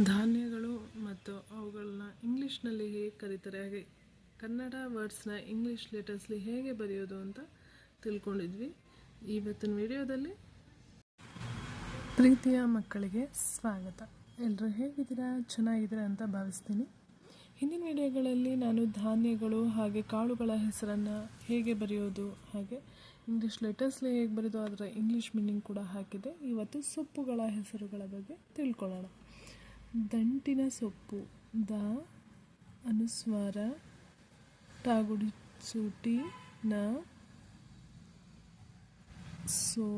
ಧಾನ್ಯಗಳು ಮತ್ತು ಅವುಗಳನ್ನ ಇಂಗ್ಲೀಷ್ನಲ್ಲಿ ಹೇಗೆ ಕರೀತಾರೆ? ಹಾಗೆ ಕನ್ನಡ ವರ್ಡ್ಸ್ನ ಇಂಗ್ಲೀಷ್ ಲೆಟರ್ಸ್ಲಿ ಹೇಗೆ ಬರೆಯೋದು ಅಂತ ತಿಳ್ಕೊಂಡಿದ್ವಿ. ಇವತ್ತಿನ ವಿಡಿಯೋದಲ್ಲಿ ಪ್ರೀತಿಯ ಮಕ್ಕಳಿಗೆ ಸ್ವಾಗತ. ಎಲ್ಲರೂ ಹೇಗಿದ್ದೀರಾ? ಚೆನ್ನಾಗಿದ್ದೀರಾ ಅಂತ ಭಾವಿಸ್ತೀನಿ. ಹಿಂದಿನ ವಿಡಿಯೋಗಳಲ್ಲಿ ನಾನು ಧಾನ್ಯಗಳು ಹಾಗೆ ಕಾಳುಗಳ ಹೆಸರನ್ನು ಹೇಗೆ ಬರೆಯೋದು, ಹಾಗೆ ಇಂಗ್ಲೀಷ್ ಲೆಟರ್ಸ್ಲಿ ಹೇಗೆ ಬರೆಯೋದು ಅದರ ಇಂಗ್ಲೀಷ್ ಮೀನಿಂಗ್ ಕೂಡ ಹಾಕಿದೆ ಇವತ್ತು ಸೊಪ್ಪುಗಳ ಹೆಸರುಗಳ ಬಗ್ಗೆ ತಿಳ್ಕೊಳ್ಳೋಣ. ದಂಟಿನ ಸೊಪ್ಪು ದ ಅನುಸ್ವಾರ ಟಾಗುಡಿಸೂಟಿ ನ ಸೋ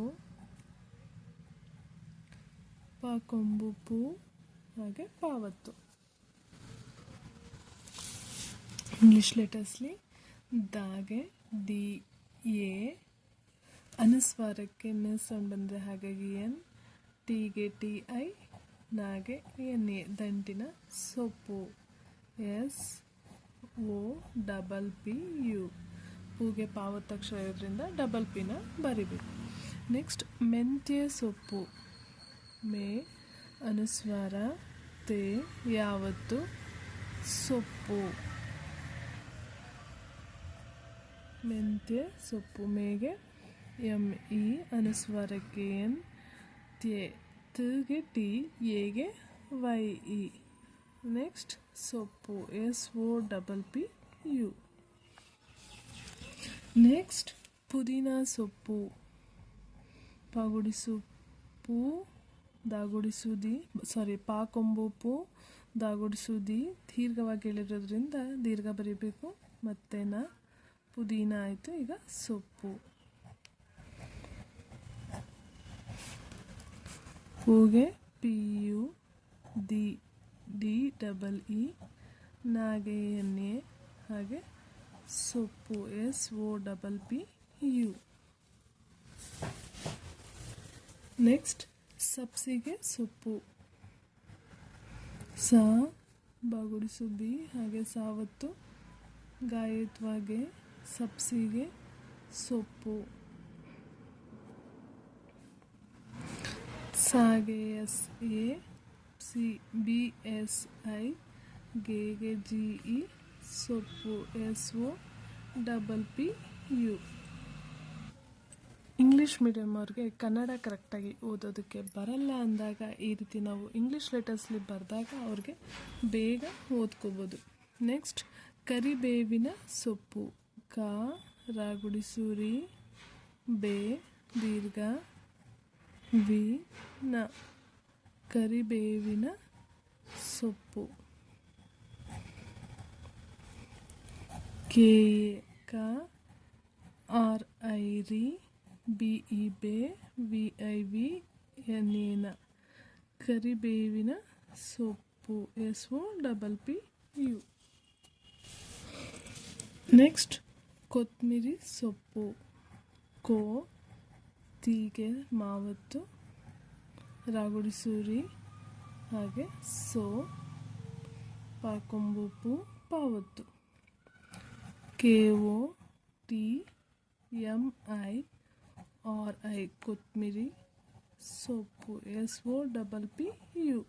ಪಾಕೊಂಬು ಪೂ ಹಾಗೆ ಪಾವತ್ತು ಇಂಗ್ಲಿಷ್ ಲೆಟರ್ಸ್ಲಿ ದಾಗೆ ಡಿ ಎ ಅನುಸ್ವಾರಕ್ಕೆ ನ ಸೌಂಡ್ ಹಾಗಾಗಿ ಎನ್ ಟಿಗೆ ಟಿ ಐ ನಾಗೆ ಎನ್ ಎ ದಂಟಿನ ಸೊಪ್ಪು. S, O, double P, U. ಹೂಗೆ ಪಾವತ್ತಕ್ಷರ ಇರೋದ್ರಿಂದ ಡಬಲ್ ಪಿನ ಬರಿಬೇಕು. ನೆಕ್ಸ್ಟ್, ಮೆಂತ್ಯ ಸೊಪ್ಪು. ಮೇ, ಅನುಸ್ವಾರ, ತೇ, ಯಾವತ್ತು? ಸೊಪ್ಪು. ಮೆಂತ್ಯ ಸೊಪ್ಪು. ಮೇಗೆ ಎಂ ಇ, ಅನುಸ್ವಾರಕ್ಕೆ, ಎನ್, ತ್ಯೆ. ತ್ಗೆ ಟಿ ಎಗೆ ವೈ ಇ. ನೆಕ್ಸ್ಟ್ ಸೊಪ್ಪು S O double P U. Next ಪುದೀನ ಸೊಪ್ಪು. ಪಾಗುಡಿಸು ಪೂ ದಾಗುಡಿಸುದಿ ಸಾರಿ, ಪಾಕೊಂಬು ಪೂ ದಾಗುಡಿಸುದಿ ದೀರ್ಘವಾಗಿ ಹೇಳಿರೋದ್ರಿಂದ ದೀರ್ಘ ಬರೀಬೇಕು. ಮತ್ತೆ ನಾ ಪುದೀನ ಆಯಿತು, ಈಗ ಸೊಪ್ಪು. ಹೂಗೆ P U D, D, double E ನಾಗೆ ಎನ್ ಎ ಹಾಗೆ ಸೊಪ್ಪು, S, O, double P, U. Next ಸಬ್ಸಿಗೆ ಸೊಪ್ಪು. ಸ, ಬಾಗುಡಿಸು, ಬಿ, ಹಾಗೆ ಸಾವತ್ತು, ಗಾಯತ್ವಾಗೆ ಸಬ್ಸಿಗೆ ಸೊಪ್ಪು. ಸಾಗೆ S A C B S I ಗೇಗೆ G E ಸೊಪ್ಪು S O double P U. English medium ಅವ್ರಿಗೆ ಕನ್ನಡ ಕರೆಕ್ಟಾಗಿ ಓದೋದಕ್ಕೆ ಬರಲ್ಲ ಅಂದಾಗ ಈ ರೀತಿ ನಾವು ಇಂಗ್ಲೀಷ್ ಲೆಟರ್ಸ್ಲಿ ಬರೆದಾಗ ಅವ್ರಿಗೆ ಬೇಗ ಓದ್ಕೋಬೋದು. ನೆಕ್ಸ್ಟ್, ಕರಿಬೇವಿನ ಸೊಪ್ಪು. ಕ ರಾಗುಡಿಸೂರಿ ಬೇ, ದೀರ್ಘ. ವಿ ನ ಕರಿಬೇವಿನ ಸೊಪ್ಪು ಕೆ ಕ ಆರ್ ಐ ರಿ ಬಿ ಇ ಬೆ ವಿ ಐ ವಿ ಎನ್ ಎನ ಕರಿಬೇವಿನ ಸೊಪ್ಪು ಎಸ್ ತೀಗೆ ಮಾವತ್ತು, ರಾಗುಡಿ ಸೂರಿ, ಹಾಗೆ ಸೋ, ಪಾಕೊಂಬುಪ್ಪು, ಪಾವತ್ತು. K O T M I R I ಕೊತ್ಮಿರಿ, ಸೊಪ್ಪು S O double P, U.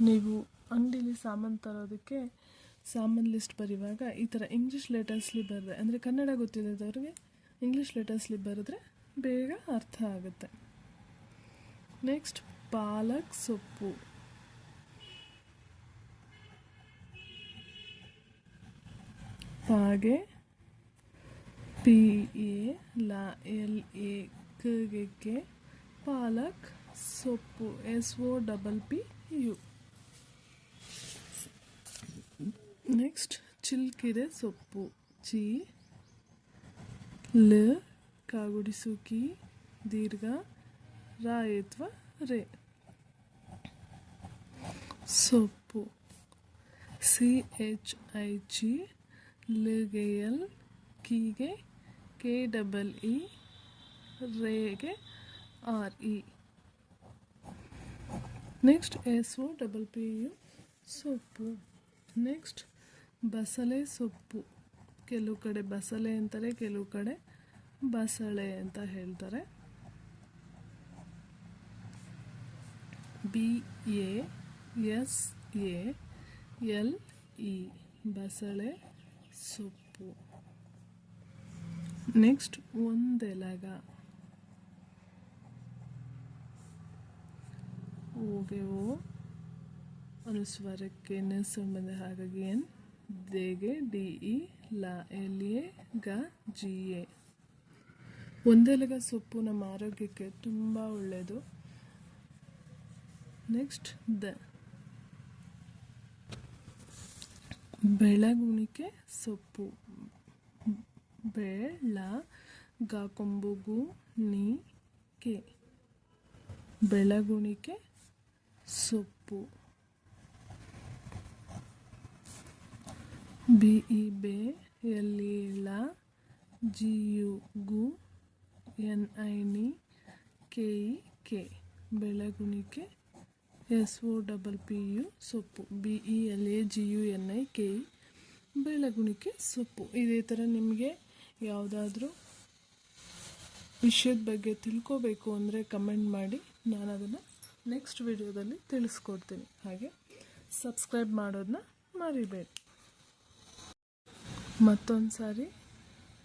ನೀವು ಅಂಗಡಿಲಿ ಸಾಮಾನು ತರೋದಕ್ಕೆ ಸಾಮಾನು ಲಿಸ್ಟ್ ಬರೆಯುವಾಗ ಈ ಥರ ಇಂಗ್ಲೀಷ್ ಲೆಟರ್ಸ್ಲಿ ಬರೆದ್ರೆ, ಅಂದರೆ ಕನ್ನಡ ಗೊತ್ತಿಲ್ಲದವ್ರಿಗೆ ಇಂಗ್ಲೀಷ್ ಲೆಟರ್ಸ್ಲಿ ಬರೆದ್ರೆ ಬೇಗ ಅರ್ಥ ಆಗುತ್ತೆ. ನೆಕ್ಸ್ಟ್ ಪಾಲಕ್ ಸೊಪ್ಪು. ಹಾಗೆ ಪಿ ಎ ಲಾ ಎಲ್ ಎ ಕೆ ಪಾಲಕ್ ಸೊಪ್ಪು. S O double P U next ಚಿಲ್ಕಿರೆ ಸೊಪ್ಪು. ಚಿ, ಲ ಕಾಗುಡಿಸುಕಿ ದೀರ್ಘ ರಾಯತ್ವ ರೇ. ಸೊಪ್ಪು. ಸಿ ಎಚ್ ಐ ಜಿ ಲಿಗೆ ಎಲ್ ಕೀಗೆ K double E ರೇಗೆ R E. Next S O double P U ಸೊಪ್ಪು. ನೆಕ್ಸ್ಟ್ ಬಸಳೆ ಸೊಪ್ಪು. ಕೆಲವು ಕಡೆ ಬಸಳೆ ಅಂತಾರೆ, ಕೆಲವು ಕಡೆ ಬಸಳೆ ಅಂತ ಹೇಳ್ತಾರೆ. B A S A L E ಬಸಳೆ ಸೊಪ್ಪು. ನೆಕ್ಸ್ಟ್ ಒಂದೆಲಗ. ಓಗೆ ಓ, ಅನುಸ್ವರಕ್ಕೆ ಸಂಬಂಧ ಹಾಗಾಗಿ ಏನು ದೇಗೆ ಡಿ, ಇ, ಲ ಎಲ್ ಎ, ಗ, ಜಿ, ಎ. ಒಂದೆಲಗ ಸೊಪ್ಪು ನಮ್ಮ ಆರೋಗ್ಯಕ್ಕೆ ತುಂಬ ಒಳ್ಳೆಯದು ನೆಕ್ಸ್ಟ್ ದ. ಬೆಳಗುಣಿಕೆ ಸೊಪ್ಪು. ಬೆಳ, ಗ ಕೊಂಬುಗು ನಿ, ಕೆ. ಬೆಳಗುಣಿಕೆ ಸೊಪ್ಪು. ಬಿ, ಇ, ಬೆ, ಎಲ್ ಳ ಜಿ, ಯು, ಗು ಎನ್ ಐ ನಿ K E K ಬೆಳಗುಣಿಕೆ S O double P U ಸೊಪ್ಪು B E L A G U N I K E ಬೆಳಗುಣಿಕೆ ಸೊಪ್ಪು. ಇದೇ ಥರ ನಿಮಗೆ ಯಾವುದಾದ್ರೂ ವಿಷಯದ ಬಗ್ಗೆ ತಿಳ್ಕೋಬೇಕು ಅಂದರೆ ಕಮೆಂಟ್ ಮಾಡಿ. ನಾನು ಅದನ್ನು ನೆಕ್ಸ್ಟ್ ವಿಡಿಯೋದಲ್ಲಿ ತಿಳಿಸ್ಕೊಡ್ತೀನಿ. ಹಾಗೆ ಸಬ್ಸ್ಕ್ರೈಬ್ ಮಾಡೋದನ್ನ ಮರಿಬೇಡಿ. ಮತ್ತೊಂದು ಸಾರಿ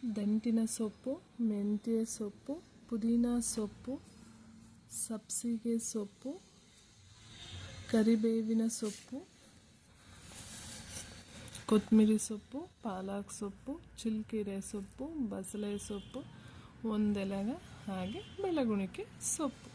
ದಂಟಿನ ಸೊಪ್ಪು, ಮೆಂತ್ಯ ಸೊಪ್ಪು, ಪುದೀನ ಸೊಪ್ಪು, ಸಬ್ಸಿಗೆ ಸೊಪ್ಪು, ಕರಿಬೇವಿನ ಸೊಪ್ಪು ಕೊತ್ತಂಬರಿ ಸೊಪ್ಪು, ಪಾಲಕ್ ಸೊಪ್ಪು, ಚಿಲ್ಕಿರೆ ಸೊಪ್ಪು, ಬಸಳೆ ಸೊಪ್ಪು, ಒಂದೆಲಗ ಹಾಗೆ ಬೆಳಗುಣಿಕೆ ಸೊಪ್ಪು.